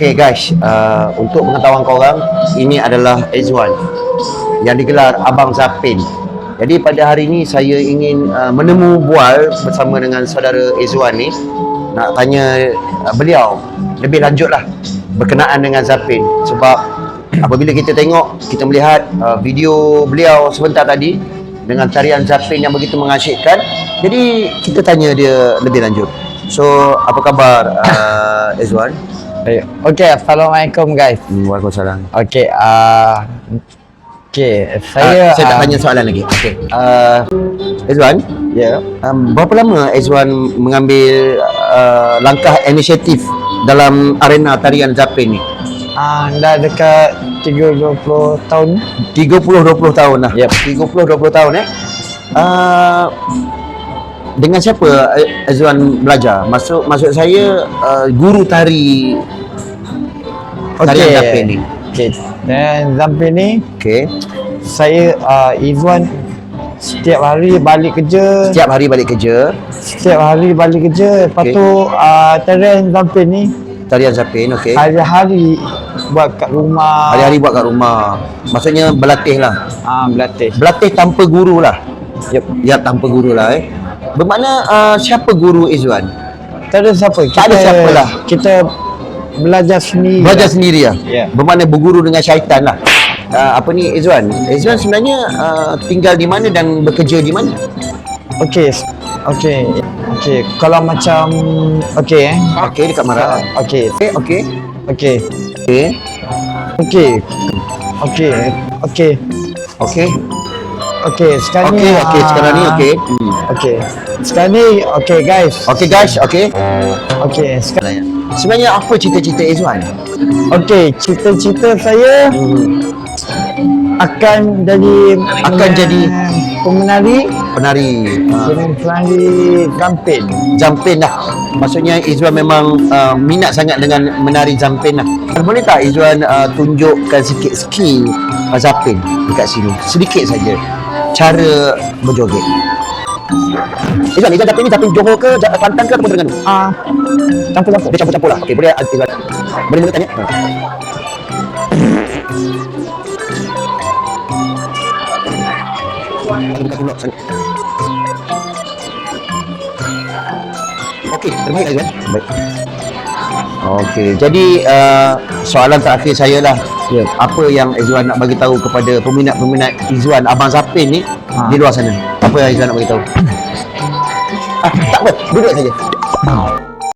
Okay guys, uh, untuk pengetahuan korang, ini adalah Ezwan yang digelar Abang Zapin. Jadi pada hari ini saya ingin uh, menemu bual bersama dengan saudara Ezwan ni. Nak tanya uh, beliau lebih lanjut lah berkenaan dengan Zapin. Sebab apabila kita tengok kita melihat uh, video beliau sebentar tadi dengan tarian Zapin yang begitu mengasyikkan. Jadi kita tanya dia lebih lanjut. So apa khabar uh, Ezwan Okay, Assalamualaikum guys. Hmm, Waalaikumsalam. Okay, uh, okay, Saya, uh, saya tak ah, tanya soalan lagi. Okey. Uh, Ezwan, Ya. um, berapa lama Ezwan mengambil uh, langkah inisiatif dalam arena tarian Zapin ni? Uh, dah dekat 30 tahun. 30 20 tahun lah. Yep. 30 20 tahun eh. Uh, dengan siapa eh, Ezwan belajar? Maksud maksud saya uh, guru tari tarian Zapin ni. Okay. Dan sampai ni, Okey. saya uh, Izwan setiap hari balik kerja. Setiap hari balik kerja, Setiap hari balik kerja. Lepas Okay. tu, uh, tarian sampai ni, tarian Zapin, okey. hari-hari buat kat rumah. Hari-hari buat kat rumah. Maksudnya berlatih lah. Ah, berlatih. Berlatih tanpa guru lah. Yep. Ya tanpa guru lah eh. Bermakna uh, siapa guru Izwan? Tak ada siapa. Tak ada siapa lah. Kita belajar sendiri. Belajar lah. sendiri lah. Ya. Bermakna berguru dengan syaitan lah. Uh, apa ni Izwan? Izwan sebenarnya uh, tinggal di mana dan bekerja di mana? Okey. Okey. Okey. Kalau macam okey eh. Okey dekat Mara. Okey. Okey okey. Okey. Okey. Okey. Okey. Okey. Okey. Okey, sekarang ni Okey okey ah, sekarang ni okey. Hmm. Okey. Sekarang ni okey guys. Okey guys, okey. Okey, sekarang Sebenarnya apa cita-cita Izwan? okey, cita-cita saya Hmm. akan jadi Akan jadi pemenari Penari. Uh, pemenari gampin. Jampin lah Maksudnya Izwan memang uh, minat sangat dengan menari Jampin lah Boleh tak Izwan uh, tunjukkan sikit skill uh, Zampin dekat sini Sedikit saja Cara berjoget Izwan, Izwan Zampin ni Zampin Johor ke, Kelantan ke ataupun Terengganu? Ah, campur-campur. Dia campur-campur lah Okey, boleh uh, Izwan Boleh mula tanya? Ha. Okey, terbaik Azwan. Baik. Okey, jadi uh, soalan terakhir saya lah. Ya. Apa yang Izwan nak bagi tahu kepada peminat-peminat Izwan Abang Zapin ni Ha. di luar sana? Apa yang Izwan nak bagi tahu? ah, tak apa, duduk saja.